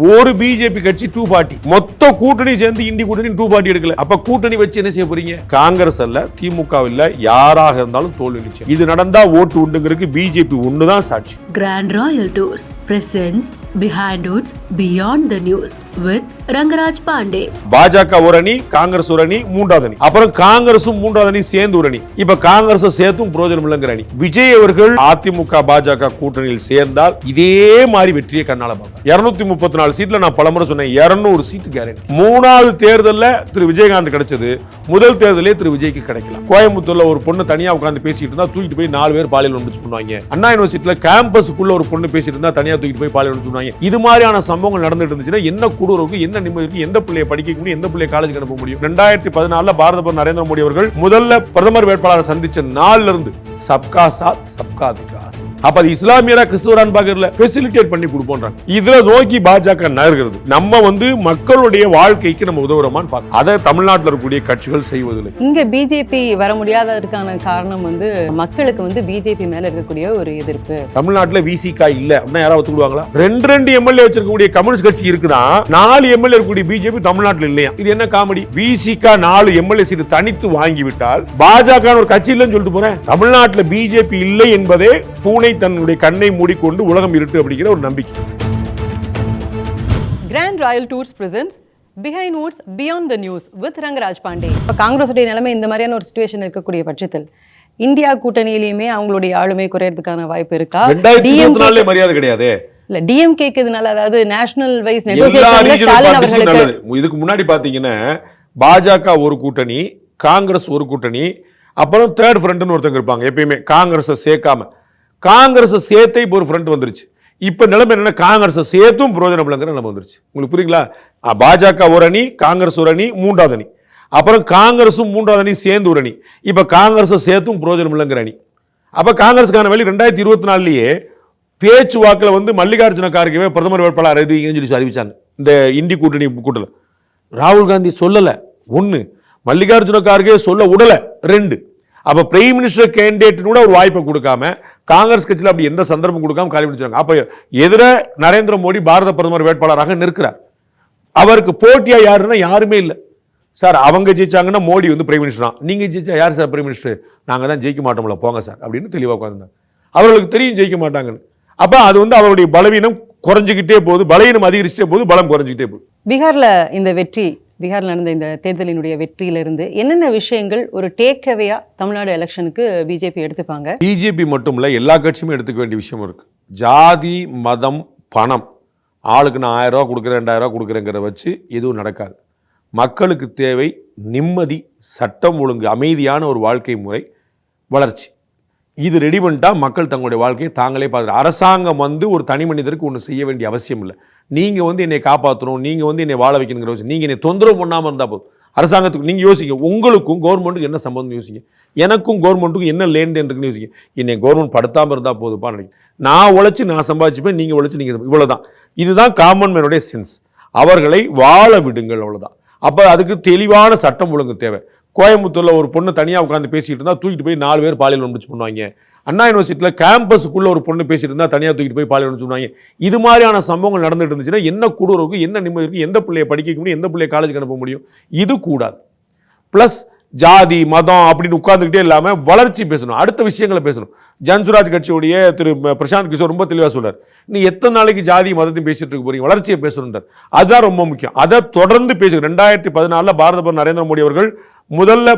ஒரு பிஜேபி கட்சி two party மொத்த கூட்டணி சேர்ந்து இந்தி கூட்டணி டூ பார்ட்டி எடுக்கல. அப்ப கூட்டணி வச்சு என்ன செய்ய போறீங்க? காங்கிரஸ் அல்ல திமுக இல்ல யாராக இருந்தாலும் தோல்வி நிச்சயம் இது நடந்தா ஓட்டு உண்டுங்கிறதுக்கு பிஜேபி ஒண்ணுதான் சாட்சி. Grand Royal Tours presents Behind Hoods Beyond the News with Rangaraj Pandey. பாஜக ஒரு அணி காங்கிரஸ் ஒரு அணி மூன்றாவது அணி. அப்புறம் காங்கிரசும் மூன்றாவது அணி சேர்ந்து ஒரு அணி. இப்ப காங்கிரஸ் சேர்த்தும் பிரயோஜனம் இல்லைங்கிற அணி. விஜய் அவர்கள் அதிமுக பாஜக கூட்டணியில் சேர்ந்தால் இதே மாதிரி வெற்றியை கண்ணால பார்க்க இருநூத்தி முப்பத்தி நாலு சீட்ல நான் பலமுறை சொன்னேன் இருநூறு சீட்டு கேரண்டி மூணாவது தேர்தலில் திரு விஜயகாந்த் கிடைச்சது. முதல் தேர்தலே திரு விஜய்க்கு கிடைக்கல. கோயம்புத்தூர்ல ஒரு பொண்ணு தனியா உட்காந்து பேசிட்டு இருந்தா தூக்கிட்டு போய் நாலு பேர் பாலியல் ஒன்று பண்ணுவாங்க அண்ணா யூனிவர்சிட்டியில கேம்பஸுக்குள்ள ஒரு பொண்ணு பேசிட்டு இருந்தா தனியா தூக்கிட்டு போய் பாலியல் ஒன்று பண்ணுவாங்க இது மாதிரியான சம்பவங்கள் நடந்துட்டு இருந்துச்சுன்னா என்ன கூடுறவுக்கு என்ன நிம்மதி இருக்கு எந்த பிள்ளைய படிக்க முடியும் எந்த பிள்ளைய காலேஜ் அனுப்ப முடியும்? ரெண்டாயிரத்தி பதினாலுல பாரத பிரதமர் நரேந்திர மோடி அவர்கள் முதல்ல பிரதமர் வேட்பாளரை சந்திச்ச நாள்ல இருந்து சப்கா சாத் சப்கா விகாஸ் அப்ப அது இஸ்லாமியரா கிறிஸ்துவரான்னு பாக்கறதுல ஃபெசிலிட்டேட் பண்ணி கொடுப்போன்றாங்க. இதுல நோக்கி பாஜக நகர்கிறது. நம்ம வந்து மக்களுடைய வாழ்க்கைக்கு நம்ம உதவுறோமான்னு பார்க்கணும் அதை தமிழ்நாட்டில் இருக்கக்கூடிய கட்சிகள் செய்வதில்லை. இங்க பிஜேபி வர முடியாததற்கான காரணம் வந்து மக்களுக்கு வந்து பிஜேபி மேல இருக்கக்கூடிய ஒரு எதிர்ப்பு. தமிழ்நாட்டுல விசிகா இல்ல அப்படின்னா யாராவது ஒத்துக்குவாங்களா ரெண்டு ரெண்டு எம்எல்ஏ வச்சிருக்கக்கூடிய கம்யூனிஸ்ட் கட்சி இருக்குதான் நாலு எம்எல்ஏ இருக்கக்கூடிய பிஜேபி தமிழ்நாட்டுல இல்லையா? இது என்ன காமெடி? விசிகா நாலு எம்எல்ஏ சீட்டு தனித்து வாங்கிவிட்டால் பாஜக ஒரு கட்சி இல்லைன்னு சொல்லிட்டு போறேன். தமிழ்நாட்டுல பிஜேபி இல்லை என்பதே பூனை தன்னுடைய கண்ணை மூடிக்கொண்டு உலகம் இருட்டு அப்படிங்கிற ஒரு நம்பிக்கை. Grand Royal Tours presents Behindwoods beyond the news with Rangaraj Pandey இப்போ காங்கிரஸுடைய நிலைமை இந்த மாதிரியான ஒரு சுச்சுவேஷன் இருக்கக்கூடிய பட்சத்தில் இந்தியா கூட்டணியிலையுமே அவங்களுடைய ஆளுமை குறையறதுக்கான வாய்ப்பு இருக்கா? ரெண்டாயிரத்தி மரியாதை கிடையாது. இல்ல டிஎம்கேக்கு இதனால அதாவது நேஷனல் வைஸ் இதுக்கு முன்னாடி பாத்தீங்கன்னா பாஜக ஒரு கூட்டணி காங்கிரஸ் ஒரு கூட்டணி அப்புறம் தேர்ட் ஃப்ரண்ட்னு ஒருத்தங்க இருப்பாங்க எப்பயுமே காங்கிரஸை சேர்க்காம. காங்கிரஸை சேர்த்தே இப்போ ஒரு ஃப்ரண்ட் வந்துருச்சு. இப்போ நிலைமை என்னென்னா காங்கிரஸை சேர்த்தும் பிரயோஜனம் இல்லைங்கிற நிலைமை வந்துருச்சு. உங்களுக்கு புரியுங்களா? பாஜக ஒரு அணி காங்கிரஸ் ஒரு அணி மூன்றாவது அணி. அப்புறம் காங்கிரஸும் மூன்றாவது அணி சேர்ந்து ஒரு அணி. இப்போ காங்கிரஸை சேர்த்தும் பிரயோஜனம் இல்லைங்கிற அணி. அப்போ காங்கிரஸுக்கான வழி ரெண்டாயிரத்தி இருபத்தி நாலுலேயே பேச்சுவாக்கில் வந்து மல்லிகார்ஜுன கார்கேவே பிரதமர் வேட்பாளர் அறிவிங்கன்னு சொல்லி அறிவிச்சாங்க. இந்த இந்தி கூட்டணி கூட்டத்தில். ராகுல் காந்தி சொல்லலை. ஒன்று மல்லிகார்ஜுன கார்கே சொல்ல உடலை. ரெண்டு அப்போ பிரைம் மினிஸ்டர் கேண்டிடேட்னு கூட ஒரு வாய்ப்பை கொடுக்காம காங்கிரஸ் கட்சியில் அப்படி எந்த சந்தர்ப்பம் கொடுக்காம காலி பிடிச்சாங்க அப்போ எதிர நரேந்திர மோடி பாரத பிரதமர் வேட்பாளராக நிற்கிறார். அவருக்கு போட்டியா யாருன்னா யாருமே இல்லை. சார் அவங்க ஜெயிச்சாங்கன்னா மோடி வந்து பிரைம் மினிஸ்டர் தான். நீங்கள் ஜெயிச்சா யார் சார் பிரைம் மினிஸ்டர் நாங்கள் தான் ஜெயிக்க மாட்டோம்ல போங்க சார் அப்படின்னு தெளிவாக உட்காந்துருந்தாங்க அவர்களுக்கு தெரியும் ஜெயிக்க மாட்டாங்கன்னு. அப்போ அது வந்து அவருடைய பலவீனம் குறைஞ்சிக்கிட்டே போகுது. பலவீனம் அதிகரிச்சுட்டே போகுது. பலம் குறைஞ்சிக்கிட்டே போகுது. பீகாரில் இந்த வெற்றி பீகாரில் நடந்த இந்த தேர்தலினுடைய வெற்றியிலிருந்து என்னென்ன விஷயங்கள் ஒரு டேக் தமிழ்நாடு எலெக்ஷனுக்கு பிஜேபி எடுத்துப்பாங்க? பிஜேபி மட்டும் இல்லை எல்லா கட்சியுமே எடுத்துக்க வேண்டிய விஷயம் இருக்கு. ஜாதி மதம் பணம். ஆளுக்கு நான் ஆயிரம் ரூபா கொடுக்குறேன் ரெண்டாயிரம் ரூபா கொடுக்குறேங்கிறத வச்சு எதுவும் நடக்காது. மக்களுக்கு தேவை நிம்மதி சட்டம் ஒழுங்கு அமைதியான ஒரு வாழ்க்கை முறை வளர்ச்சி. இது ரெடி பண்ணிட்டா மக்கள் தங்களுடைய வாழ்க்கையை தாங்களே பார்த்து அரசாங்கம் வந்து ஒரு தனி மனிதருக்கு ஒன்று செய்ய வேண்டிய அவசியம் இல்லை. நீங்கள் வந்து என்னை காப்பாற்றணும் நீங்கள் வந்து என்னை வாழ வைக்கணுங்கிற விஷயம் நீங்கள் என்னை தொந்தரவு பண்ணாமல் இருந்தால் போதும். அரசாங்கத்துக்கு நீங்கள் யோசிங்க உங்களுக்கும் கவர்மெண்ட்டுக்கு என்ன சம்பந்தம் யோசிங்க. எனக்கும் கவர்மெண்ட்டுக்கும் என்ன லேன் இருக்குன்னு யோசிங்க. என்னை கவர்மெண்ட் படுத்தாமல் இருந்தால் போதுப்பா நினைக்கிறேன். நான் உழைச்சி நான் சம்பாதிச்சுப்பேன் நீங்கள் உழைச்சி நீங்கள் இவ்வளோ தான் இதுதான் காமன் மேனுடைய சென்ஸ் அவர்களை வாழ விடுங்கள் அவ்வளோதான் அப்போ அதுக்கு தெளிவான சட்டம் ஒழுங்கு தேவை. கோயம்புத்தூரில் ஒரு பொண்ணு தனியாக உட்காந்து பேசிகிட்டு இருந்தால் தூக்கிட்டு போய் நாலு பேர் பாலியல் ஒன்று பண்ணுவாங்க. அண்ணா யூனிவர்சிட்டியில் கேம்பஸுக்குள்ளே ஒரு பொண்ணு பேசிட்டு இருந்தால் தனியாக தூக்கிட்டு போய் பாலியல் ஒன்று பண்ணுவாங்க. இது மாதிரியான சம்பவங்கள் நடந்துட்டு இருந்துச்சுன்னா என்ன கூடுறவுக்கு என்ன நிம்மதி இருக்கு எந்த பிள்ளையை படிக்க முடியும் எந்த பிள்ளையை காலேஜுக்கு அனுப்ப முடியும்? இது கூடாது. ப்ளஸ் ஜாதி மதம் அப்படின்னு உட்காந்துக்கிட்டே இல்லாமல் வளர்ச்சி பேசணும். அடுத்த விஷயங்களை பேசணும். ஜன்சுராஜ் கட்சியுடைய திரு பிரசாந்த் கிஷோர் ரொம்ப தெளிவாக சொல்றார். நீ எத்தனை நாளைக்கு ஜாதி மதத்தையும் பேசிட்டு இருக்க போறீங்க? வளர்ச்சியை பேசணுன்றார் அதுதான் ரொம்ப முக்கியம். அதை தொடர்ந்து பேசு. ரெண்டாயிரத்தி பதினாலில் பாரத பிரதமர் நரேந்திர மோடி அவர்கள் முதல்ல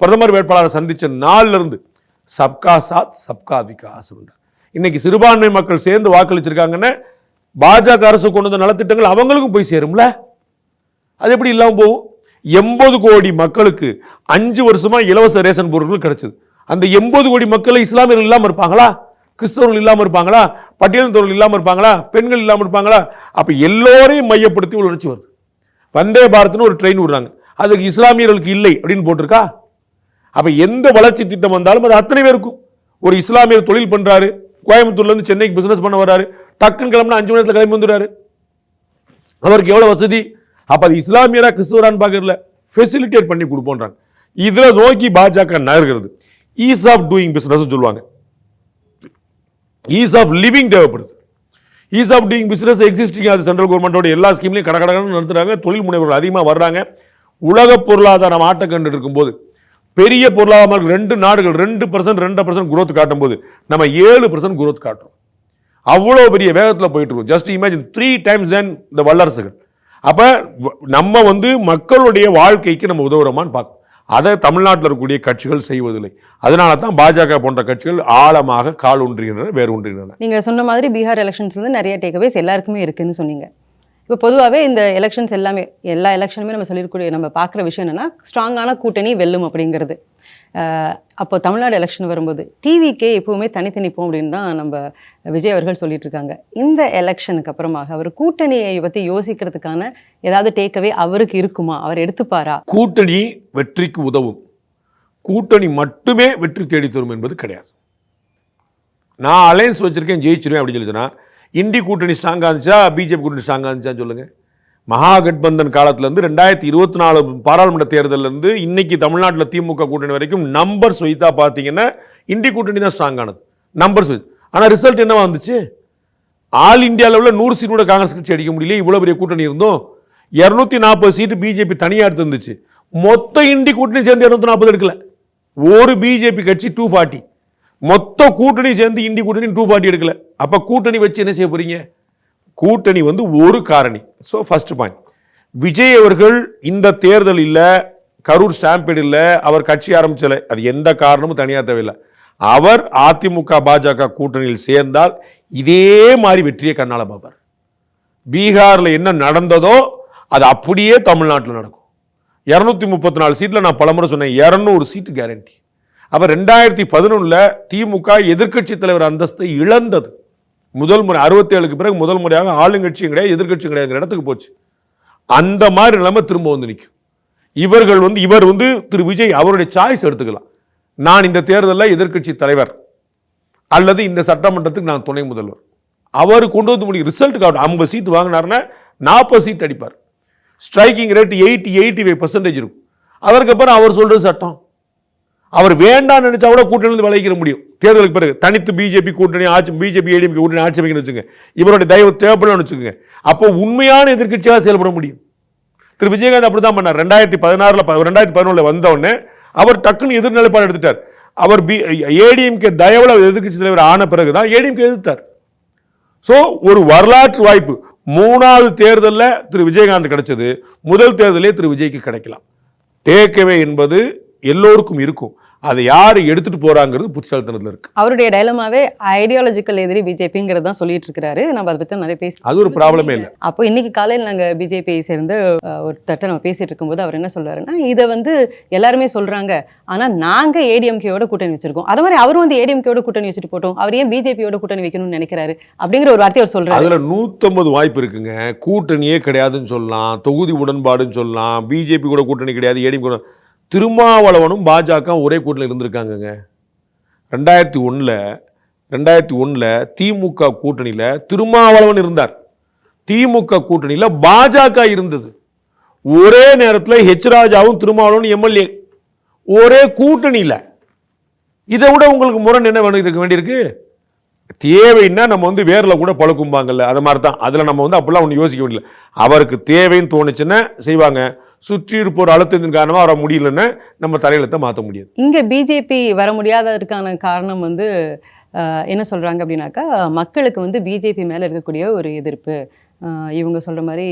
பிரதமர் வேட்பாளரை சந்திச்ச நாள்ல இருந்து சப்கா சாத் சப்கா விகாஸ் இன்னைக்கு சிறுபான்மை மக்கள் சேர்ந்து வாக்களிச்சிருக்காங்கன்னு பாஜக அரசு கொண்டு வந்த நலத்திட்டங்கள் அவங்களுக்கும் போய் சேரும்ல? அது எப்படி இல்லாமல் போகும்? எண்பது கோடி மக்களுக்கு அஞ்சு வருஷமா இலவச ரேஷன் பொருட்கள் கிடைச்சது. அந்த எண்பது கோடி மக்கள் இஸ்லாமியர்கள் இல்லாமல் இருப்பாங்களா? கிறிஸ்தவர்கள் இல்லாமல் இருப்பாங்களா? பட்டியலினத்தவர்கள் இல்லாமல் இருப்பாங்களா? பெண்கள் இல்லாமல் இருப்பாங்களா? அப்போ எல்லோரையும் மையப்படுத்தி உணர்ச்சி வருது. வந்தே பாரத்னு ஒரு ட்ரெயின் விடுறாங்க. அதுக்கு இஸ்லாமியர்களுக்கு இல்லை அப்படின்னு போட்டிருக்கா? அப்போ எந்த வளர்ச்சி திட்டம் வந்தாலும் அது அத்தனை பேருக்கும். ஒரு இஸ்லாமியர் தொழில் பண்ணுறாரு கோயம்புத்தூர்லேருந்து சென்னைக்கு பிஸ்னஸ் பண்ண வர்றாரு. டக்குன்னு கிளம்புனா அஞ்சு மணி நேரத்தில் கிளம்பி வந்துடுறாரு. அவருக்கு எவ்வளோ வசதி? அப்போ அது இஸ்லாமியரா கிறிஸ்துவரான்னு பார்க்கறதுல ஃபெசிலிட்டேட் பண்ணி கொடுப்போன்றாங்க. இதில் நோக்கி பாஜக நகர்கிறது. ஈஸ் ஆஃப் டூயிங் பிஸ்னஸ் சொல்லுவாங்க. ஈஸ் ஆஃப் லிவிங் தேவைப்படுது. Ease of doing business existing அது சென்ட்ரல் கவர்மெண்ட்டோட எல்லா ஸ்கீம்லையும் கட நடத்துகிறாங்க நடத்துறாங்க. தொழில் முனைவர்கள் அதிகமாக வர்றாங்க. உலக பொருளாதாரம் ஆட்டம் கண்டு இருக்கும்போது பெரிய பொருளாதாரம் ரெண்டு நாடுகள் ரெண்டு பர்சன்ட் ரெண்டு பர்சன்ட் குரோத் காட்டும் போது நம்ம ஏழு பர்சன்ட் குரோத் காட்டுறோம். அவ்வளோ பெரிய வேகத்தில் போயிட்டு இருக்கோம். Just imagine three times then இந்த வல்லரசுகள். அப்போ நம்ம வந்து மக்களுடைய வாழ்க்கைக்கு நம்ம உதவுறோமான்னு பார்க்கணும். அதை தமிழ்நாட்டில் இருக்கக்கூடிய கட்சிகள் செய்வதில்லை. அதனால தான் பாஜக போன்ற கட்சிகள் ஆழமாக கால் ஒன்றுகின்றன வேறு ஒன்றுகின்றன நீங்க சொன்ன மாதிரி பீகார் எலெக்ஷன்ஸ்லேருந்து நிறைய டேக்அவேஸ் எல்லாருக்குமே இருக்குன்னு சொன்னீங்க. இப்போ பொதுவாகவே இந்த எலெக்ஷன்ஸ் எல்லாமே எல்லா எலெக்ஷனுமே நம்ம சொல்லிருக்கக்கூடிய நம்ம பார்க்குற விஷயம் என்னன்னா ஸ்ட்ராங்கான கூட்டணி வெல்லும் அப்படிங்கிறது. அப்போ தமிழ்நாடு எலெக்ஷன் வரும்போது டிவிக்கே எப்பவுமே தனித்து நிற்போம் அப்படின்னு தான் நம்ம விஜய் அவர்கள் சொல்லிட்டு இருக்காங்க இந்த எலெக்ஷனுக்கு அப்புறமாக அவர் கூட்டணியை பற்றி யோசிக்கிறதுக்கான ஏதாவது டேக்கவே அவருக்கு இருக்குமா? அவர் எடுத்துப்பாரா? கூட்டணி வெற்றிக்கு உதவும். கூட்டணி மட்டுமே வெற்றி தேடி தரும் என்பது கிடையாது. நான் அலையன்ஸ் வச்சுருக்கேன் ஜெயிச்சிருவேன் அப்படின்னு சொல்லி இந்தி கூட்டணி ஸ்ட்ராங்காக இருந்துச்சா? பிஜேபி கூட்டணி ஸ்ட்ராங்காக இருந்துச்சான்னு சொல்லுங்கள் மகாகட்பந்தன் காலத்துலேருந்து ரெண்டாயிரத்தி இருபத்தி நாலு பாராளுமன்ற தேர்தலேருந்து இன்னைக்கு தமிழ்நாட்டில் திமுக கூட்டணி வரைக்கும் நம்பர்ஸ் வைத்தா பார்த்தீங்கன்னா இந்தி கூட்டணி தான் ஸ்ட்ராங்கானது நம்பர்ஸ் வைத்து ஆனால் ரிசல்ட் என்னவா வந்துச்சு? ஆல் இந்தியா லெவலில் நூறு சீட் கூட காங்கிரஸ் கட்சி அடிக்க முடியல. இவ்வளோ பெரிய கூட்டணி இருந்தோம். இரநூத்தி நாற்பது சீட்டு பிஜேபி தனியாக எடுத்து இருந்துச்சு மொத்த இண்டி கூட்டணி சேர்ந்து இரநூத்தி நாற்பது எடுக்கல. ஒரு பிஜேபி கட்சி டூ ஃபார்ட்டி மொத்த கூட்டணி சேர்ந்து இண்டி கூட்டணி டூ ஃபார்ட்டி எடுக்கல. அப்போ கூட்டணி வச்சு என்ன செய்ய போறீங்க? கூட்டணி வந்து ஒரு காரணி. ஸோ ஃபர்ஸ்ட் பாயிண்ட் விஜய் அவர்கள் இந்த தேர்தலில் கரூர் ஸ்டாம்பேட் இல்லை அவர் கட்சி ஆரம்பிச்சல. அது எந்த காரணமும் தனியாக தேவையில்லை. அவர் அதிமுக பாஜக கூட்டணியில் சேர்ந்தால் இதே மாதிரி வெற்றியை கண்ணால பார்ப்பார். பீகாரில் என்ன நடந்ததோ அது அப்படியே தமிழ்நாட்டில் நடக்கும். இரநூத்தி முப்பத்தி நாலு சீட்டில் நான் பலமுறை சொன்னேன் இரநூறு சீட்டு கேரண்டி அப்போ ரெண்டாயிரத்தி பதினொன்றில் திமுக எதிர்க்கட்சி தலைவர் அந்தஸ்தை இழந்தது. முதல் முறை அறுபத்தேழுக்கு பிறகு முதல் முறையாக ஆளுங்கட்சியும் கிடையாது எதிர்கட்சியும் கிடையாது இடத்துக்கு போச்சு. அந்த மாதிரி நிலைமை திரும்ப வந்து நிற்கும் இவர்கள் வந்து இவர் வந்து திரு விஜய் அவருடைய சாய்ஸ் எடுத்துக்கலாம். நான் இந்த தேர்தலில் எதிர்க்கட்சி தலைவர் அல்லது இந்த சட்டமன்றத்துக்கு நான் துணை முதல்வர். அவர் கொண்டு வந்து முடியும் ரிசல்ட் காட்டும். ஐம்பது சீட் வாங்கினாருன்னா நாற்பது சீட் அடிப்பார். Striking rate eighty eighty five percentage இருக்கும். அதற்கப்புறம் அவர் சொல்கிறது சட்டம் அவர் வேண்டாம்னு நினைச்சா கூட கூட்டணியிலிருந்து விளைவிக்கிற முடியும். தேர்தலுக்கு பிறகு தனித்து பிஜேபி கூட்டணி ஆட்சி பிஜேபி ஏடிஎம்கே கூட்டணி ஆட்சி அமைக்கணும்னு வச்சுங்க இவருடைய தயவு தேவைப்படணும்னு வச்சுக்கோங்க. அப்போ உண்மையான எதிர்கட்சியாக செயல்பட முடியும். திரு. விஜயகாந்த் அப்படி தான் பண்ணார். ரெண்டாயிரத்தி பதினாறில் ரெண்டாயிரத்தி பதினொன்றில் வந்தவுடனே அவர் டக்குன்னு எதிர்நிலைப்பாடு எடுத்துட்டார். அவர் பி ஏடிஎம்கே தயவில் எதிர்க்கட்சி தலைவர் ஆன பிறகு தான் ஏடிஎம்கே எதிர்த்தார். ஸோ ஒரு வரலாற்று வாய்ப்பு. மூணாவது தேர்தலில் திரு. விஜயகாந்த் கிடைச்சது. முதல் தேர்தலே திரு. விஜய்க்கு கிடைக்கலாம். டேக்கவே என்பது எல்லோருக்கும் இருக்கும். அதை யார் எடுத்துட்டு போறாங்கிறது புத்திசாலித்தனத்தில் இருக்கு. அவருடைய டைலமாவே ஐடியாலஜிக்கல் எதிரி பிஜேபிங்கிறது தான் சொல்லிட்டு இருக்காரு. நம்ம அதை பத்தி நிறைய பேசி அது ஒரு ப்ராப்ளமே இல்லை. அப்போ இன்னைக்கு காலையில் நாங்கள் பிஜேபியை சேர்ந்து ஒரு தட்டை நம்ம பேசிட்டு இருக்கும்போது அவர் என்ன சொல்றாருன்னா இதை வந்து எல்லாருமே சொல்றாங்க. ஆனா நாங்க ஏடிஎம்கேயோட கூட்டணி வச்சிருக்கோம். அது மாதிரி அவரும் வந்து ஏடிஎம்கேயோட கூட்டணி வச்சுட்டு போட்டோம். அவர் ஏன் பிஜேபியோட கூட்டணி வைக்கணும்னு நினைக்கிறாரு? அப்படிங்கிற ஒரு வார்த்தை அவர் சொல்றாரு. அதுல நூத்தம்பது வாய்ப்பு இருக்குங்க. கூட்டணியே கிடையாதுன்னு சொல்லலாம். தொகுதி உடன்பாடுன்னு சொல்லலாம். பிஜேபி கூட கூட்டணி கிடையாது. ஏடிஎம் கூட திருமாவளவனும் பாஜக ஒரே கூட்டில் இருந்திருக்காங்கங்க. ரெண்டாயிரத்தி ஒன்றில் ரெண்டாயிரத்தி ஒன்றில் திமுக கூட்டணியில் திருமாவளவன் இருந்தார். திமுக கூட்டணியில் பாஜக இருந்தது. ஒரே நேரத்தில் ஹெச் ராஜாவும் திருமாவளவன் எம்எல்ஏ. ஒரே கூட்டணியில். இதை விட உங்களுக்கு முரண் என்ன வேணும் இருக்க வேண்டியிருக்கு? தேவைன்னா நம்ம வந்து வேரில் கூட பழுக்கும்பாங்கல்ல அது மாதிரி தான் அதில் நம்ம வந்து அப்படிலாம் ஒன்று யோசிக்க முடியல அவருக்கு தேவைன்னு தோணுச்சுன்னா செய்வாங்க. சுற்றி இருப்போர் அழுத்தத்தின் காரணமாக அவரை முடியலன்னா நம்ம தலையெழுத்தை மாற்ற முடியாது. இங்க பிஜேபி வர முடியாததற்கான காரணம் வந்து என்ன சொல்றாங்க அப்படின்னாக்கா மக்களுக்கு வந்து பிஜேபி மேல இருக்கக்கூடிய ஒரு எதிர்ப்பு. இவங்க சொல்ற மாதிரி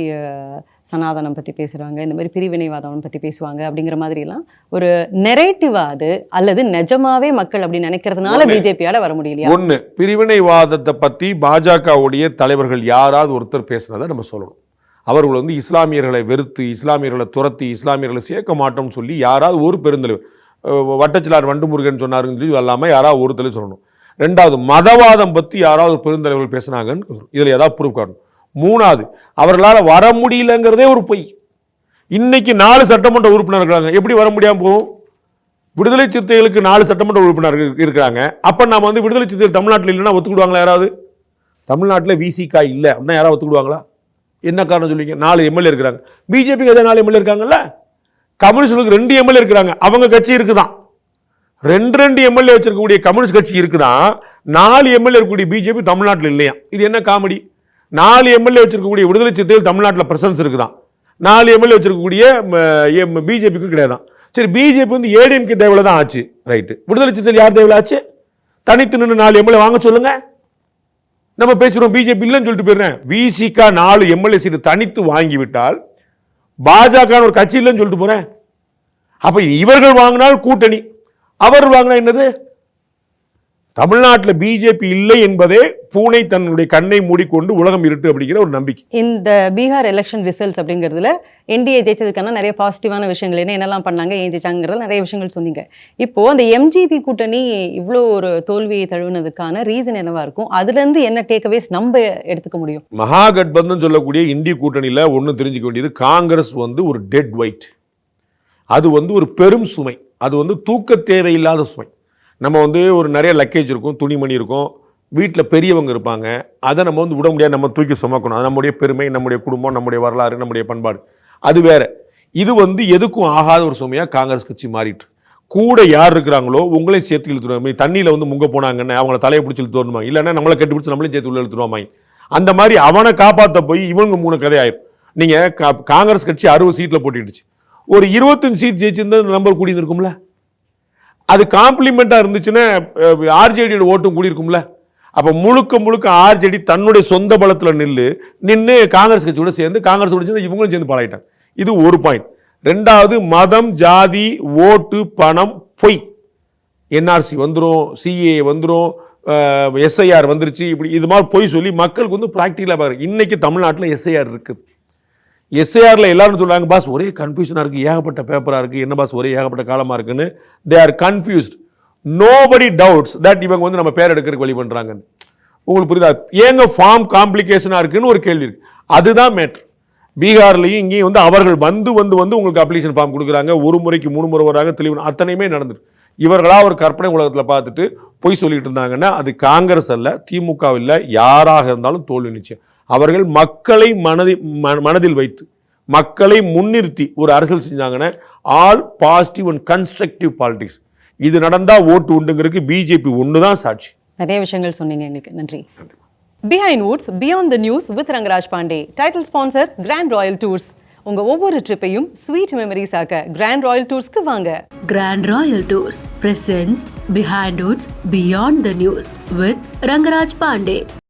சனாதனம் பத்தி பேசுறாங்க இந்த மாதிரி பிரிவினைவாதம் பத்தி பேசுவாங்க அப்படிங்கிற மாதிரி எல்லாம் ஒரு நெரேட்டிவா அது அல்லது நிஜமாவே மக்கள் அப்படி நினைக்கிறதுனால. பிஜேபியால வர முடியலையா? ஒன்று பிரிவினைவாதத்தை பற்றி பாஜகவுடைய தலைவர்கள் யாராவது ஒருத்தர் பேசுனதை நம்ம சொல்லணும். அவர்கள் வந்து இஸ்லாமியர்களை வெறுத்து இஸ்லாமியர்களை துரத்தி இஸ்லாமியர்களை சேர்க்க மாட்டோம்னு சொல்லி யாராவது ஒரு பெருந்தலைவர் வட்டச்சிலார் வண்டுமுருகன் சொன்னாருன்னு சொல்லி அல்லாமல் யாராவது ஒரு தலைவர் சொல்லணும். ரெண்டாவது மதவாதம் பற்றி யாராவது பெருந்தலைவர்கள் பேசுனாங்கன்னு இதில் ஏதாவது ப்ரூஃப் காட்டணும். மூணாவது அவர்களால் வர முடியலங்கிறதே ஒரு பொய். இன்னைக்கு நாலு சட்டமன்ற உறுப்பினர் இருக்காங்க எப்படி வர முடியாமல் போகும்? விடுதலை சிறுத்தைகளுக்கு நாலு சட்டமன்ற உறுப்பினர் இருக்கிறாங்க. அப்போ நம்ம வந்து விடுதலை சிறுத்தைகள் தமிழ்நாட்டில் இல்லைன்னா ஒத்துக்கிடுவாங்களா யாராவது? தமிழ்நாட்டில் விசிகா இல்லை அப்படின்னா யாராவது ஒத்துக்கிடுவாங்களா? என்ன காரணம் சொல்லுவீங்க? நாலு எம்எல்ஏ இருக்கிறாங்க. பிஜேபிக்கு எதாவது நாலு எம்எல்ஏ இருக்காங்கல்ல? கம்யூனிஸ்டுக்கு ரெண்டு எம்எல்ஏ இருக்கிறாங்க. அவங்க கட்சி இருக்குதான். ரெண்டு ரெண்டு எம்எல்ஏ வச்சிருக்கக்கூடிய கம்யூனிஸ்ட் கட்சி இருக்குதான் நாலு எம்எல்ஏ இருக்கக்கூடிய பிஜேபி தமிழ்நாட்டில் இல்லையா? இது என்ன காமெடி? நாலு எம்எல்ஏ வச்சிருக்கக்கூடிய விடுதலை சிறுத்தைகள் தமிழ்நாட்டில் பிரசன்ஸ் இருக்குதான். நாலு எம்எல்ஏ வச்சிருக்கக்கூடிய பிஜேபிக்கும் கிடையாதான். சரி பிஜேபி வந்து ஏடிஎம்கே தேவையில தான் ஆச்சு. ரைட்டு விடுதலை சிறுத்தைகள் யார் தேவையில ஆச்சு? தனித்து நின்று நாலு எம்எல்ஏ வாங்க சொல்லுங்கள் நம்ம பேசுகிறோம் பிஜேபி இல்லைன்னு சொல்லிட்டு போயிடுறேன். விசிகா நாலு எம்எல்ஏ சீட்டு தனித்து வாங்கி விட்டால் பாஜக ஒரு கட்சி இல்லைன்னு சொல்லிட்டு போகிறேன் அப்போ இவர்கள் வாங்கினால் கூட்டணி. அவர் வாங்கினா என்னது? தமிழ்நாட்டில் பிஜேபி இல்லை என்பதே பூனை தன்னுடைய கண்ணை மூடிக்கொண்டு உலகம் இருட்டு அப்படிங்கிற ஒரு நம்பிக்கை. இந்த பீகார் எலெக்ஷன் ரிசல்ட்ஸ் அப்படிங்கிறதுல என்டிஏ ஜெயிச்சதுக்கான நிறைய பாசிட்டிவான விஷயங்கள் என்ன என்னெல்லாம் பண்ணாங்க ஏன் ஜெயிச்சாங்கிறதுல நிறைய விஷயங்கள் சொன்னீங்க. இப்போ அந்த எம்ஜிபி கூட்டணி இவ்வளோ ஒரு தோல்வியை தழுவினதுக்கான ரீசன் என்னவா இருக்கும்? அதுல இருந்து என்ன டேக்அவேஸ் நம்ம எடுத்துக்க முடியும்? மகாகட்பந்தன் சொல்லக்கூடிய இந்திய கூட்டணியில் ஒன்று தெரிஞ்சுக்க வேண்டியது காங்கிரஸ் வந்து ஒரு டெட் ஒயிட் அது வந்து ஒரு பெரும் சுமை. அது வந்து தூக்க தேவையில்லாத சுமை. நம்ம வந்து ஒரு நிறைய லக்கேஜ் இருக்கும் துணிமணி இருக்கும். வீட்டில் பெரியவங்க இருப்பாங்க. அதை நம்ம வந்து விட முடியாது. நம்ம தூக்கி சுமக்கணும். அது நம்முடைய பெருமை நம்முடைய குடும்பம் நம்முடைய வரலாறு நம்முடைய பண்பாடு. அது வேற. இது வந்து எதுக்கும் ஆகாத ஒரு சுமையாக காங்கிரஸ் கட்சி மாறிட்டு. கூட யார் இருக்கிறாங்களோ உங்களையும் சேர்த்து இழுத்துருவாங்க தண்ணியில் வந்து முங்க போனாங்கன்னு அவங்கள தலையை பிடிச்சி இழுத்துருவாங்க. இல்லைன்னா நம்மளை கட்டி பிடிச்சி நம்மளையும் சேர்த்து உள்ள இழுத்துருவாங்க. அந்த மாதிரி அவனை காப்பாற்ற போய் இவங்க மூணு கதையாயிரும் நீங்கள் கா காங்கிரஸ் கட்சி அறுபது சீட்டில் போட்டிடுச்சு. ஒரு இருபத்தஞ்சு சீட் ஜெயிச்சிருந்தா இந்த நம்பர் கூடி இருக்கும்ல அது காம்ப்ளிமெண்ட்டாக இருந்துச்சுன்னா ஆர்ஜேடியோட ஓட்டும் கூடியிருக்கும்ல அப்போ முழுக்க முழுக்க ஆர்ஜேடி தன்னுடைய சொந்த பலத்தில் நின்று நின்று காங்கிரஸ் கட்சியோட சேர்ந்து காங்கிரஸ் கூட சேர்ந்து இவங்களும் சேர்ந்து பழகிட்டாங்க. இது ஒரு பாயிண்ட் ரெண்டாவது மதம் ஜாதி ஓட்டு பணம் பொய். என்ஆர்சி வந்துடும் சிஏ வந்துடும் எஸ்ஐஆர் வந்துருச்சு இப்படி இது மாதிரி பொய் சொல்லி மக்களுக்கு வந்து ப்ராக்டிக்கலாக பாருங்க இன்னைக்கு தமிழ்நாட்டில் எஸ்ஐஆர் இருக்குது. எஸ்ஏஆரில் எல்லாரும் சொல்கிறாங்க பாஸ் ஒரே கன்ஃபியூஷனாக இருக்குது ஏகப்பட்ட பேப்பராக இருக்குது என்ன பாஸ் ஒரே ஏகப்பட்ட காலமாக இருக்குன்னு. They are confused nobody doubts that இவங்க வந்து நம்ம பேர் எடுக்கிறதுக்கு வழி பண்ணுறாங்கன்னு உங்களுக்கு புரியுதா? ஏங்க ஃபார்ம் காம்ப்ளிகேஷனாக இருக்குன்னு ஒரு கேள்வி இருக்குது அதுதான் மேட்ரு பீகார்லையும் இங்கேயும் வந்து அவர்கள் வந்து வந்து வந்து உங்களுக்கு அப்ளிகேஷன் ஃபார்ம் கொடுக்குறாங்க. ஒரு முறைக்கு மூணு முறை வராங்க தெளிவு அத்தனையுமே நடந்துருக்கு இவர்களா ஒரு கற்பனை உலகத்தில் பார்த்துட்டு பொய் சொல்லிட்டு இருந்தாங்கன்னா அது காங்கிரஸ் அல்ல திமுக இல்லை யாராக இருந்தாலும் தோல்வி நிச்சயம். அவர்கள் மக்களை மனதில் ம- மனதில் வைத்து மக்களை முன்னிறுத்தி ஒரு அரசியல் செஞ்சாங்கன்னா all positive and constructive politics இது நடந்தா ஓட்டு உண்டுங்கிறதுக்கு பிஜேபி ஒன்று தான் சாட்சி. நிறைய விஷயங்கள் சொன்னீங்க எங்களுக்கு நன்றி. Behindwoods beyond the news with Rangaraj Pandey title sponsor Grand Royal Tours உங்க ஒவ்வொரு ட்ரிப்பையும் ஸ்வீட் மெமரிஸ் ஆக்க கிராண்ட் ராயல் டூர்ஸ்க்கு வாங்க. Grand Royal Tours presents Behind Hoods Beyond the News with Rangaraj Pandey.